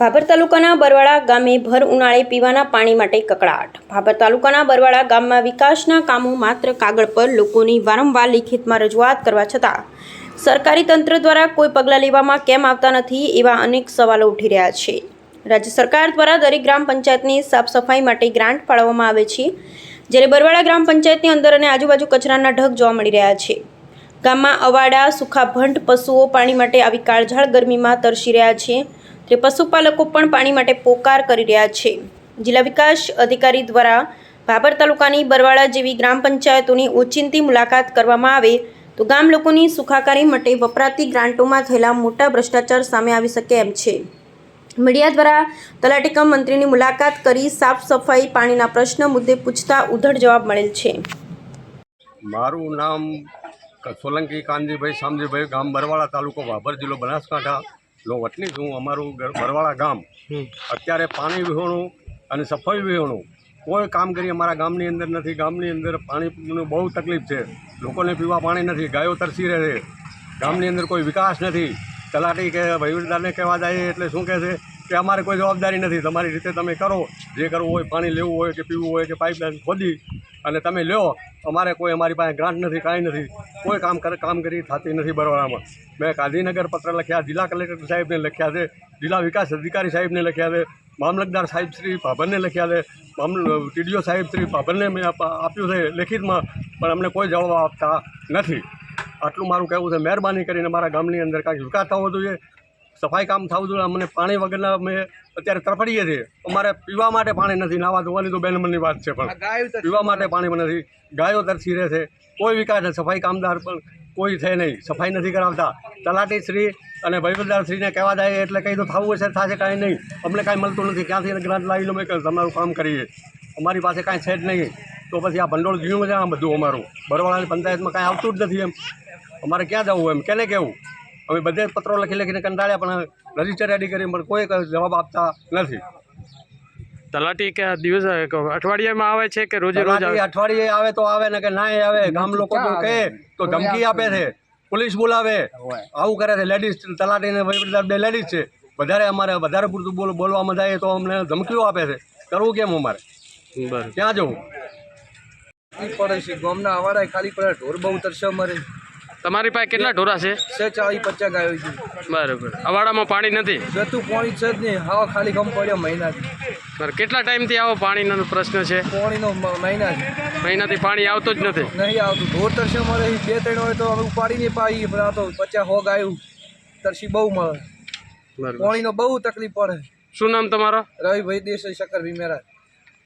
ભાભર તાલુકાના બરવાડા ગામે ભર ઉનાળે પીવાના પાણી માટે કકળાટ. ભાભર તાલુકાના બરવાડા ગામમાં વિકાસના કામો માત્ર કાગળ પર લોકોની વારંવાર લિખિતમાં રજૂઆત કરવા છતાં સરકારી તંત્ર દ્વારા કોઈ પગલાં લેવામાં કેમ આવતા નથી એવા અનેક સવાલો ઉઠી રહ્યા છે. રાજ્ય સરકાર દ્વારા દરેક ગ્રામ પંચાયતની સાફ સફાઈ માટે ગ્રાન્ટ ફાળવવામાં આવે છે, જ્યારે બરવાડા ગ્રામ પંચાયતની અંદર અને આજુબાજુ કચરાના ઢગ જોવા મળી રહ્યા છે. ગામમાં અવાડા સુખા ભંટ પશુઓ પાણી માટે આવી કાળઝાળ ગરમીમાં તરસી રહ્યા છે. તે પશુપાલકો પણ પાણી માટે પોકાર કરી રહ્યા છે. જિલ્લા વિકાસ અધિકારી દ્વારા ભાભર તાલુકાની બરવાડા જેવી ગ્રામ પંચાયતોની ઓચિંતી મુલાકાત કરવામાં આવે તો ગામ લોકોની સુખાકારી માટે વપરાતી ગ્રાન્ટોમાં થયેલા મોટા ભ્રષ્ટાચાર સામે આવી શકે એમ છે. મીડિયા દ્વારા તલાટીકમ મંત્રીની મુલાકાત કરી સાફ સફાઈ પાણીના પ્રશ્ન મુદ્દે પૂછતા ઉધડ જવાબ મળેલ છે. મારું નામ સોલંકી કાનજીભાઈ શામજીભાઈ ગામ બરવાળા તાલુકો ભાભર જિલ્લો બનાસકાંઠા. નો વતની છું અમારું બરવાળા ગામ અત્યારે પાણી વિહોણું અને સફાઈ વિહોણું કોઈ કામગીરી અમારા ગામની અંદર નથી. ગામની અંદર પાણીનું બહુ તકલીફ છે. લોકોને પીવા પાણી નથી. ગાયો તરસી રહે છે. ગામની અંદર કોઈ વિકાસ નથી. તલાટી કે વહીવટદારને કહેવા જાય એટલે શું કહે છે કે અમારે કોઈ જવાબદારી નથી. તમારી રીતે તમે કરો. જે કરવું હોય પાણી લેવું હોય કે પીવું હોય કે પાઇપલાઇન ખોદી અને તમે લ્યો. અમારે કોઈ અમારી પાસે ગ્રાન્ટ નથી, કાંઈ નથી. કોઈ કામ કામગીરી થતી નથી બરોડામાં. મેં ગાંધીનગર પત્ર લખ્યા, જિલ્લા કલેક્ટર સાહેબને લખ્યા છે, જિલ્લા વિકાસ અધિકારી સાહેબને લખ્યા છે, મામલતદાર સાહેબ શ્રી ભાભરને લખ્યા છે ટીડીઓ સાહેબ શ્રી ભાભરને મેં આપ્યું છે લેખિતમાં, પણ અમને કોઈ જવાબ આપતા નથી. આટલું મારું કહેવું છે. મહેરબાની કરીને મારા ગામની અંદર કાંઈક વિકાસ થવો જોઈએ. સફાઈ કામ થવું જોઈએ. અમને પાણી વગરના અમે અત્યારે તરફડીએ છીએ. અમારે પીવા માટે પાણી નથી. નાવા ધોવાની તો બેનમનની વાત છે પણ. પીવા માટે પાણી પણ નથી. ગાયો તરસી રહે છે. કોઈ વિકાસ નથી સફાઈ કામદાર પણ કોઈ છે નહીં. સફાઈ નથી કરાવતા. તલાટી શ્રી અને શ્રીને કહેવા જાય એટલે કંઈ તો થવું હશે થશે કાંઈ નહીં. અમને કાંઈ મળતું નથી. ક્યાંથી ગ્રાન્ટ લાવી લો મેં તમારું કામ કરીએ. અમારી પાસે કાંઈ છે જ નહીં. તો પછી આ ભંડોળ જીવું છે આ બધું અમારું. બરવાળાની પંચાયતમાં કાંઈ આવતું જ નથી એમ. અમારે ક્યાં જવું એમ? કેને કેવું? અમે બધે જ પત્રો લખી લખીને કંટાળ્યા પણ રજિસ્ટર રેડી કરી પણ કોઈ કઈ જવાબ આપતા નથી. તલાટી કે દિવસ અઠવાડિયામાં આવે છે કે રોજે રોજ અઠવાડિયે આવે તો આવે ને કે ના આવે ગામ લોકો તો કહે તો ધમકી આપે છે. પોલીસ બોલાવે. આવું કરે છે. લેડીઝ તલાટી ને બે લેડીઝ છે. વધારે અમારે વધારે પૂરતું બોલ બોલવામાં જાય તો અમને ધમકીઓ આપે છે. કરવું કેમ અમારે? બરાબર. ક્યાં જવું? પડે છે. ગામના અવાડા ખાલી પડે ઢોર બહુ તરસે મરે તમારી પાસે કેટલા ઢોરા છે? છે ચાળી પચાસ ગાયો છે. બરાબર. અવાડામાં પાણી નથી? જતું પાણી છે જ નહીં હવા ખાલી ગમ પડ્યો મહિનાથી. બરાબર. કેટલા ટાઈમથી આવો પાણીનો પ્રશ્ન છે? પાણીનો મહિનાથી. મહિનાથી પાણી આવતું જ નથી? નહીં આવતું. ઢોર તરસે મળે. બે ત્રણ હોય તો અમે ઉપાડી નહીં પાડીએ પણ આ તો પચાસ હો ગાયું તરસી બહુ મળે. પાણીનો બહુ તકલીફ પડે. શું નામ તમારો? રવિભાઈ દેસાઈ શકરભાઈ ભીમેરા